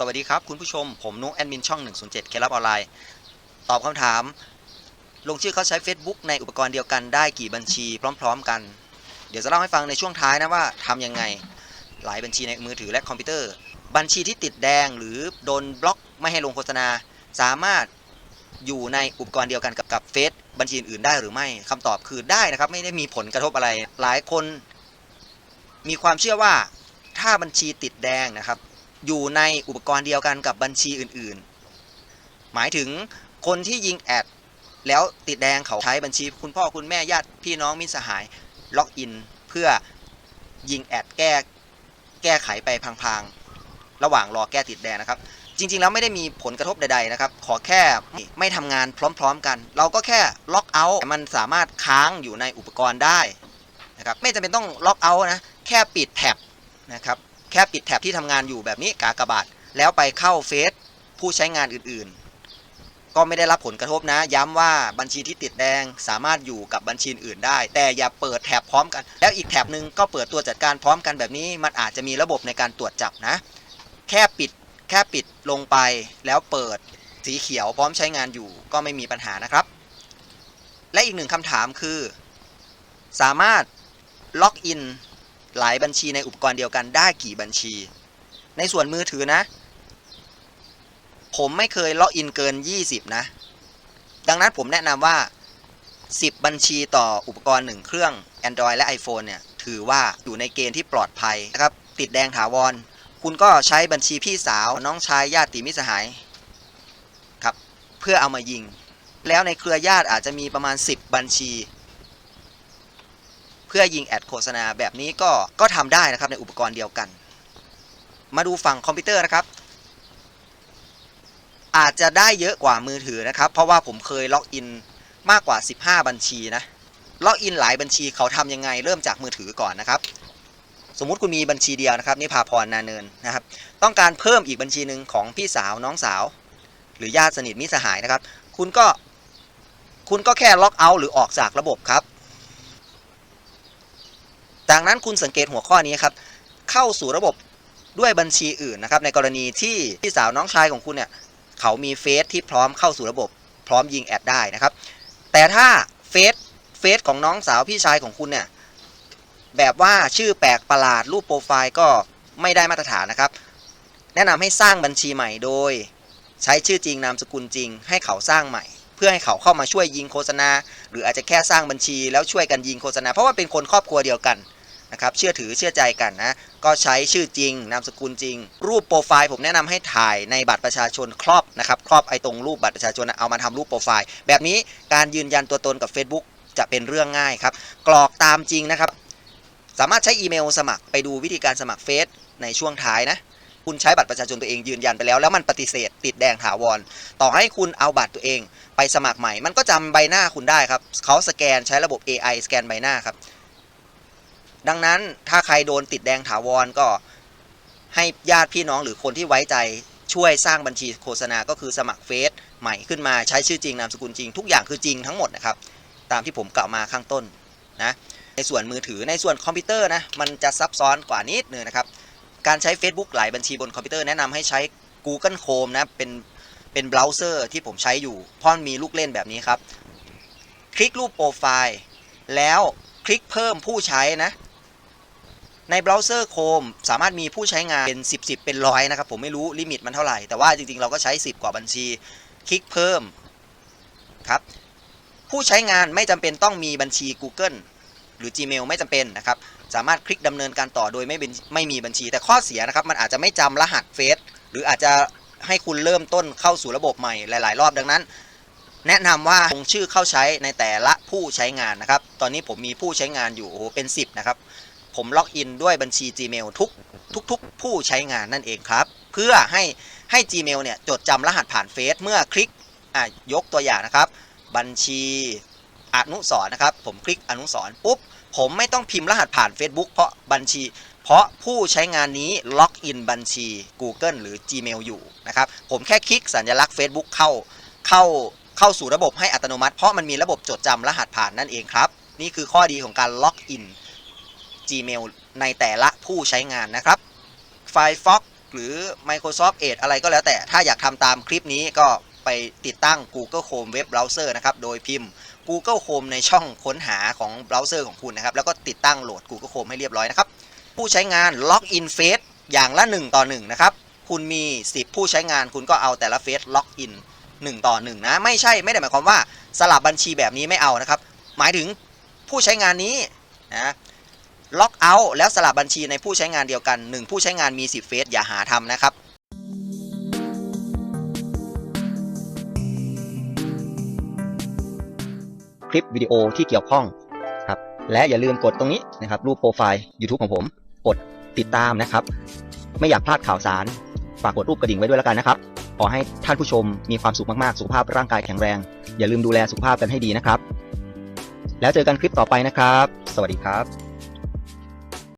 สวัสดีครับคุณผู้ชม ผมนุ๊กแอดมินช่อง 107 เคลับออนไลน์ ตอบคำถาม ลงชื่อเขาใช้ Facebook ในอุปกรณ์เดียวกันได้กี่บัญชีพร้อม ๆ กัน เดี๋ยวจะเล่าให้ฟังในช่วงท้ายนะว่าทำยังไง หลายบัญชีในมือถือและคอมพิวเตอร์ บัญชีที่ติดแดงหรือโดนบล็อกไม่ให้ลงโฆษณา สามารถอยู่ในอุปกรณ์เดียวกันกับกับเฟซบัญชีอื่นๆได้หรือไม่คำตอบคือได้นะครับ ไม่ได้มีผลกระทบอะไร หลายคน มีความเชื่อว่าถ้าบัญชีติดแดงนะครับ อยู่ในอุปกรณ์เดียวกันกับบัญชีอื่นๆ หมายถึงคนที่ยิงแอดแล้วติดแดงเขาใช้บัญชีคุณพ่อคุณแม่ญาติพี่น้องมิตรสหายล็อกอิน เพื่อยิงแอดแก้แก้ไขไปพลางๆ ระหว่างรอแก้ติดแดงนะครับ จริงๆ แล้วไม่ได้มีผลกระทบใดๆนะครับ ขอแค่ไม่ทำงานพร้อมๆกัน เราก็แค่ล็อกเอาท์มันสามารถค้างอยู่ในอุปกรณ์ได้นะครับไม่จำเป็นต้องล็อกเอาท์นะแค่ปิดแท็บนะครับ แค่ปิดแท็บที่ทำงานอยู่แบบนี้กากบาท แล้วไปเข้าเฟซผู้ใช้งานอื่นๆ ก็ไม่ได้รับผลกระทบนะ ย้ำว่าบัญชีที่ติดแดงสามารถอยู่กับบัญชีอื่นได้ แต่อย่าเปิดแท็บพร้อมกัน แล้วอีกแท็บหนึ่งก็เปิดตัวจัดการพร้อมกันแบบนี้ มันอาจจะมีระบบในการตรวจจับนะ แค่ปิดแค่ปิดลงไปแล้วเปิดสีเขียวพร้อมใช้งานอยู่ก็ไม่มีปัญหานะครับ และอีกหนึ่งคำถามคือ สามารถล็อกอิน หลายบัญชีในอุปกรณ์เดียวกันได้กี่บัญชี ในส่วนมือถือนะ ผมไม่เคยล็อกอินเกิน 20 นะ ดังนั้นผมแนะนำว่า 10 บัญชีต่ออุปกรณ์ 1 เครื่อง Android และ iPhone เนี่ย ถือว่าอยู่ในเกณฑ์ที่ปลอดภัยนะครับ ติดแดงถาวร คุณก็ใช้บัญชีพี่สาว น้องชายญาติมิตรสหายครับ เพื่อเอามายิง แล้วในเครือญาติอาจจะมีประมาณ 10 บัญชี เพื่อยิงแอดโฆษณาแบบนี้ก็ก็ทำได้นะครับในอุปกรณ์เดียวกัน มาดูฝั่งคอมพิวเตอร์นะครับ อาจจะได้เยอะกว่ามือถือนะครับ เพราะว่าผมเคยล็อกอินมากกว่า 15 บัญชีนะล็อกอินหลายบัญชีเขาทำยังไงเริ่มจากมือถือก่อนนะครับสมมุติคุณมีบัญชีเดียวนะครับนี่พาพรนาเนินนะครับ ต้องการเพิ่มอีกบัญชีหนึ่งของพี่สาวน้องสาว หรือญาติสนิทมิสหายนะครับ คุณก็คุณก็แค่ล็อกเอาท์หรือออกจากระบบครับ จากนั้นคุณสังเกตหัวข้อนี้ครับ เข้าสู่ระบบด้วยบัญชีอื่นนะครับ ในกรณีที่พี่สาวน้องชายของคุณเนี่ย เขามีเฟซที่พร้อมเข้าสู่ระบบ พร้อมยิงแอดได้นะครับ แต่ถ้าเฟซเฟซของน้องสาวพี่ชายของคุณเนี่ย แบบว่าชื่อแปลกประหลาดรูปโปรไฟล์ก็ไม่ได้มาตรฐานนะครับ แนะนำให้สร้างบัญชีใหม่โดย ใช้ชื่อจริงนามสกุลจริง ให้เขาสร้างใหม่ เพื่อให้เขาเข้ามาช่วยยิงโฆษณา หรืออาจจะแค่สร้างบัญชีแล้วช่วยกันยิงโฆษณา เพราะว่าเป็นคนครอบครัวเดียวกัน นะครับเชื่อถือเชื่อใจกันนะก็ใช้ชื่อจริง นามสกุลจริง รูปโปรไฟล์ผมแนะนำให้ถ่ายในบัตรประชาชนครอบนะครับครอบไอ้ตรงรูปบัตรประชาชนเอามาทำรูปโปรไฟล์ แบบนี้การยืนยันตัวตนกับ Facebook จะเป็นเรื่องง่ายครับ กรอกตามจริงนะครับ สามารถใช้อีเมลสมัครไปดูวิธีการสมัครเฟซในช่วงท้ายนะ คุณใช้บัตรประชาชนตัวเองยืนยันไปแล้ว แล้วมันปฏิเสธติดแดงถาวร ต่อให้คุณเอาบัตรตัวเอง ไปสมัครใหม่ มันก็จำใบหน้าคุณได้ครับเขาสแกนใช้ระบบ AI สแกนใบหน้าครับ ดังนั้นถ้าใครโดนติดแดงถาวรก็ให้ญาติพี่น้องหรือคนที่ไว้ใจช่วยสร้างบัญชีโฆษณาก็คือสมัครเฟซใหม่ขึ้นมาใช้ชื่อจริงนามสกุลจริง ทุกอย่างคือจริงทั้งหมดนะครับ ตามที่ผมกล่าวมาข้างต้นนะในส่วนมือถือในส่วนคอมพิวเตอร์นะมันจะซับซ้อนกว่านิดนึงนะครับ การใช้ Facebook หลายบัญชีบนคอมพิวเตอร์แนะนำให้ใช้ Google Chrome นะเป็นเป็นเบราว์เซอร์ที่ผมใช้อยู่พราะมันมีลูกเล่นแบบนี้ครับ คลิกรูปโปรไฟล์แล้วคลิกเพิ่มผู้ใช้นะ ในเบราว์เซอร์ Chrome สามารถมีผู้ใช้งานเป็น 10 10 เป็นร้อยนะครับ ผมไม่รู้ลิมิตมันเท่าไหร่ แต่ว่าจริงๆ เราก็ใช้ 10 กว่าบัญชี คลิกเพิ่มครับ ผู้ใช้งานไม่จำเป็นต้องมีบัญชี Google หรือ Gmail ไม่จำเป็นนะครับ สามารถคลิกดำเนินการต่อโดยไม่เป็นไม่มีบัญชี แต่ข้อเสียนะครับ มันอาจจะไม่จำรหัสเฟซหรืออาจจะให้คุณเริ่มต้นเข้าสู่ระบบใหม่หลาย ๆ รอบดังนั้น แนะนำว่าลงชื่อเข้าใช้ในแต่ละผู้ใช้งานนะครับ ตอนนี้ผมมีผู้ใช้งานอยู่โอ้โหเป็น 10 นะครับ ผมล็อกอินด้วยบัญชี Gmail ทุกทุกๆผู้ใช้งานนั่นเองครับ เพื่อให้ให้ Gmail เนี่ยจดจำรหัสผ่านเฟซเมื่อคลิกอะยกตัวอย่างนะครับ บัญชีอนุสรณ์นะครับ ผมคลิกอนุสรณ์ปุ๊บ ผมไม่ต้องพิมพ์รหัสผ่าน Facebook เพราะบัญชี เพราะผู้ใช้งานนี้ล็อกอินบัญชี Google หรือ Gmail อยู่นะครับ ผมแค่คลิกสัญลักษณ์ Facebook เข้าเข้าเข้าสู่ระบบให้อัตโนมัติ เพราะมันมีระบบจดจำรหัสผ่านนั่นเองครับ นี่คือข้อดีของการล็อกอิน Gmail ในแต่ละผู้ใช้งานนะครับ Firefox หรือ Microsoft Edge อะไรก็แล้วแต่ถ้าอยากทำตามคลิปนี้ก็ไปติดตั้ง Google Chrome Web Browser นะครับ โดยพิมพ์ Google Chrome ในช่องค้นหาของเบราว์เซอร์ของคุณนะครับ แล้วก็ติดตั้งโหลด Google Chrome ให้เรียบร้อยนะครับ ผู้ใช้งานล็อกอินเฟซอย่างละ 1 ต่อ 1 นะครับ คุณมี 10 ผู้ใช้งานคุณก็เอาแต่ละเฟซล็อกอิน1ต่อ 1 นะ ไม่ใช่ไม่ได้หมายความว่าสลับบัญชีแบบนี้ไม่เอานะครับ หมายถึงผู้ใช้งานนี้นะ ล็อกเอาท์แล้วสลับบัญชีในผู้ใช้งานเดียวกัน 1 ผู้ใช้งานมี 10 เฟซอย่าหาทำนะครับคลิปวิดีโอที่เกี่ยวข้องครับและอย่าลืมกดตรงนี้นะครับรูปโปรไฟล์ YouTube ของผม กดติดตามนะครับ ไม่อยากพลาดข่าวสาร ฝากกดรูปกระดิ่งไว้ด้วยแล้วกันนะครับ ขอให้ท่านผู้ชมมีความสุขมากๆ สุขภาพร่างกายแข็งแรง อย่าลืมดูแลสุขภาพกันให้ดีนะครับ แล้วเจอกันคลิปต่อไปนะครับ สวัสดีครับ